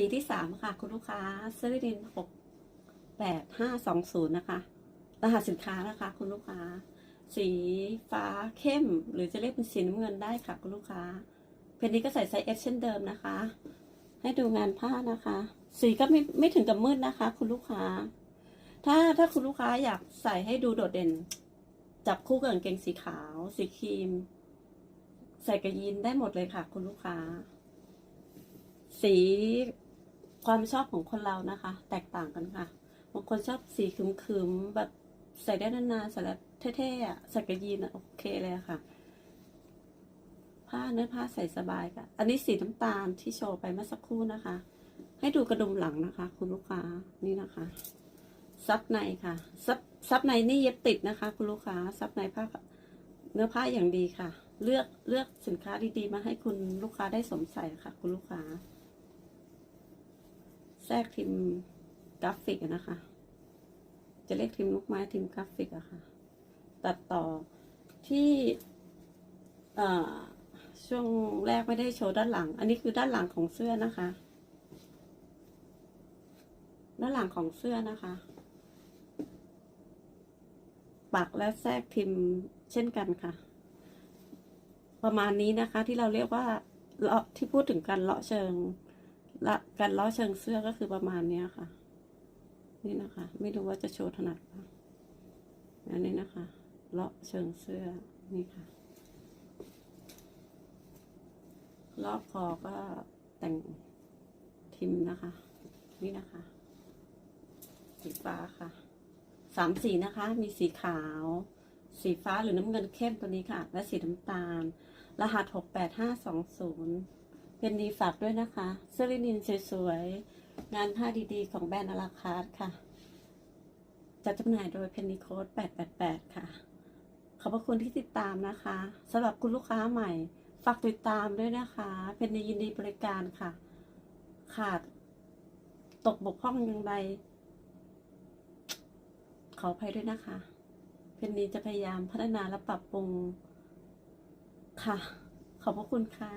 สีที่สามค่ะ คุณลูกค้าเซริดินหกแปดห้าสองศูนย์นะคะ รหัสสินค้านะคะ คุณลูกค้า สีฟ้าเข้ม หรือจะเรียกเป็นสีน้ำเงินได้ค่ะ คุณลูกค้า เพนนี้ก็ใส่ไซส์ S เช่นเดิมนะคะ ให้ดูงานผ้านะคะ สีก็ไม่ไม่ถึงกับมืดนะคะ คุณลูกค้า ถ้าถ้าคุณลูกค้าอยากใส่ให้ดูโดดเด่น จับคู่กับกางเกงสีขาว สีครีม ใส่กระยีนได้หมดเลยค่ะ คุณลูกค้า สี ความชอบของคนเรานะคะ แตกต่างกันค่ะบางคนชอบสีคึมๆแบบใส่ได้นานๆใส่แล้วเท่ๆอะใส่กระยีนอะโอเคเลยค่ะ ผ้าเนื้อผ้าใส่สบายค่ะ อันนี้สีน้ำตาลที่โชว์ไปเมื่อสักครู่นะคะ ให้ดูกระดุมหลังนะคะ คุณลูกค้านี่นะคะซับในค่ะซับซับในนี่เย็บติดนะคะ คุณลูกค้าซับในผ้าเนื้อผ้าอย่างดีค่ะ เลือกเลือกสินค้าดีๆ มาให้คุณลูกค้าได้สวมใส่ค่ะ คุณลูกค้า แทรกพิมกราฟิกนะคะ จะเรียกพิมลูกไม้พิมกราฟิกอะค่ะ ตัดต่อที่อช่วงแรกไม่ได้โชว์ด้านหลัง อันนี้คือด้านหลังของเสื้อนะคะ ด้านหลังของเสื้อนะคะ ปักและแทรกพิมพ์เช่นกันค่ะ ประมาณนี้นะคะที่เราเรียกว่าเลาะที่พูดถึงการเลาะเชิง ละการเลาะเชิงเสื้อก็คือประมาณเนี้ยค่ะ นี่นะคะ ไม่รู้ว่าจะโชว์ถนัดปะอันนี้นะคะเลาะเชิงเสื้อนี่ค่ะ รอบคอก็แต่งทิมนะคะ นี่นะคะสีฟ้าค่ะสามสีนะคะ มีสีขาว สีฟ้าหรือน้ำเงินเข้มตัวนี้ค่ะ และสีน้ำตาล รหัสหกแปดห้าสองศูนย์ เป็นดีฝากด้วยนะคะเสื้อลินินสวยๆ งานผ้าดีๆ ของแบรนด์อาราคาร์ดค่ะ จัดจำหน่ายโดยเพนนีโคด888 ค่ะ ขอบพระคุณที่ติดตามนะคะสำหรับคุณลูกค้าใหม่ ฝากติดตามด้วยนะคะเพนนียินดีบริการค่ะ ขาด ตกบกพร่องอย่างไรขออภัยด้วยนะคะเพนนีจะพยายามพัฒนาและปรับปรุงค่ะ ขอบพระคุณค่ะ